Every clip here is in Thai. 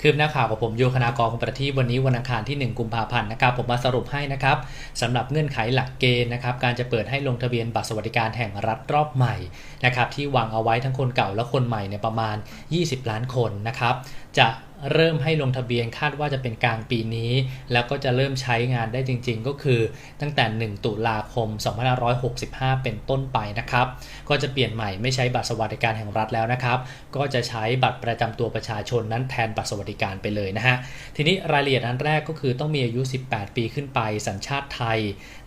คืบหน้าข่าวกับผมโยคณากรของประทีปวันนี้วันอังคารที่ 1 กุมภาพันธ์นะครับผมมาสรุปให้นะครับสำหรับเงื่อนไขหลักเกณฑ์นะครับการจะเปิดให้ลงทะเบียนบัตรสวัสดิการแห่งรัฐรอบใหม่นะครับที่วางเอาไว้ทั้งคนเก่าและคนใหม่เนี่ยประมาณ 20 ล้านคนนะครับจะ เริ่มให้ลงทะเบียนคาดว่าจะเป็นกลางปีนี้ แล้วก็จะเริ่มใช้งานได้จริงๆ ก็คือตั้งแต่ 1 ตุลาคม 2565 เป็นต้นไปนะครับ ก็จะเปลี่ยนใหม่ไม่ใช้บัตรสวัสดิการแห่งรัฐแล้วนะครับ ก็จะใช้บัตรประจำตัวประชาชนนั้นแทนบัตรสวัสดิการไปเลยนะฮะทีนี้รายละเอียดอันแรกก็คือต้องมีอายุ 18 ปีขึ้นไปสัญชาติไทย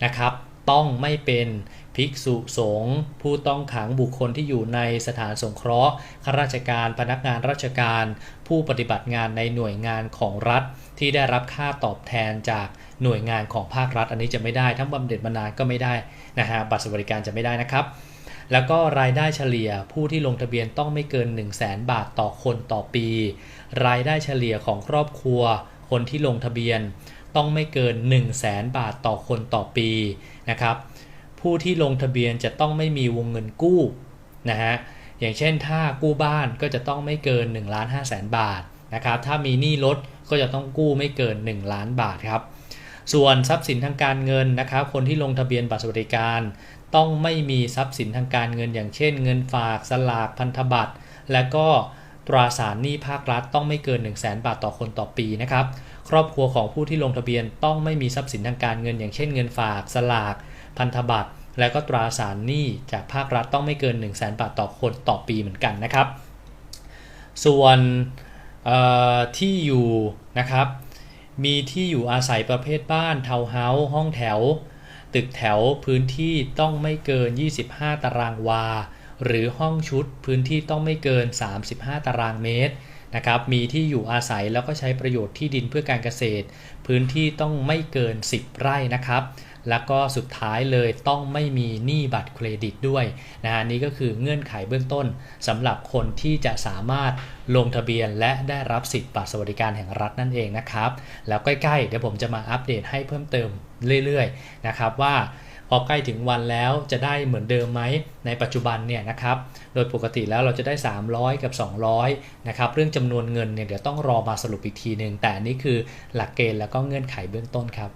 นะครับ ต้องไม่เป็นภิกษุสงฆ์ผู้ต้องขังบุคคลที่อยู่ในสถานสงเคราะห์ข้าราชการพนักงานราชการ ผู้ปฏิบัติงานในหน่วยงานของรัฐ ที่ได้รับค่าตอบแทนจากหน่วยงานของภาครัฐ อันนี้จะไม่ได้ทั้งบำเหน็จบำนาญก็ไม่ได้นะฮะบัตรสวัสดิการจะไม่ได้นะครับ แล้วก็รายได้เฉลี่ยผู้ที่ลงทะเบียนต้องไม่เกิน 1 0 0 0 0แบาทต่อคนต่อปี รายได้เฉลี่ยของครอบครัว คนที่ลงทะเบียน ต้องไม่เกิน 1 0 0 0 0แบาทต่อคนต่อปีนะครับ ผู้ที่ลงทะเบียนจะต้องไม่มีวงเงินกู้นะฮะอย่างเช่นถ้ากู้บ้านก็จะต้องไม่เกิน1ล้าน5แสนบาทนะครับถ้ามีหนี้รถก็จะต้องกู้ไม่เกิน 1 ล้านบาทครับส่วนทรัพย์สินทางการเงินนะครับ คนที่ลงทะเบียนบัตรสวัสดิการ ต้องไม่มีทรัพย์สินทางการเงิน อย่างเช่น เงินฝากสลากพันธบัตร และก็ ตราสารหนี้ภาครัฐต้องไม่เกิน 1 0 0 0 0แบาทต่อคนต่อปีนะครับ ครอบครัวของผู้ที่ลงทะเบียนต้องไม่มีทรัพย์สินทางการเงิน อย่างเช่นเงินฝาก สลาก พันธบัตร และก็ตราสารหนี้จากภาครัฐต้องไม่เกิน 1 0 0 0 0แบาทต่อคนต่อปีเหมือนกันนะครับ ส่วนที่อยู่นะครับ มีที่อยู่อาศัยประเภทบ้านทาวน์เฮาส์ห้องแถว ตึกแถวพื้นที่ต้องไม่เกิน 25 ตารางวา หรือห้องชุดพื้นที่ต้องไม่เกิน 35 ตารางเมตรนะครับมีที่อยู่อาศัยแล้วก็ใช้ประโยชน์ที่ดินเพื่อการเกษตร พื้นที่ต้องไม่เกิน 10 ไร่นะครับ แล้วก็สุดท้ายเลยต้องไม่มีหนี้บัตรเครดิตด้วยนะฮะนี่ก็คือเงื่อนไขเบื้องต้นสำหรับคนที่จะสามารถลงทะเบียนและได้รับสิทธิ์บัตรสวัสดิการแห่งรัฐนั่นเองนะครับ แล้วใกล้ๆเดี๋ยวผมจะมาอัปเดตให้เพิ่มเติมเรื่อยๆนะครับว่า พอใกล้ถึงวันแล้วจะได้เหมือนเดิมไหมในปัจจุบันเนี่ยนะครับ โดยปกติแล้วเราจะได้ 300 กับ 200 นะครับ เรื่องจำนวนเงินเนี่ยเดี๋ยวต้องรอมาสรุปอีกทีหนึ่งแต่นี่คือหลักเกณฑ์แล้วก็เงื่อนไขเบื้องต้นครับ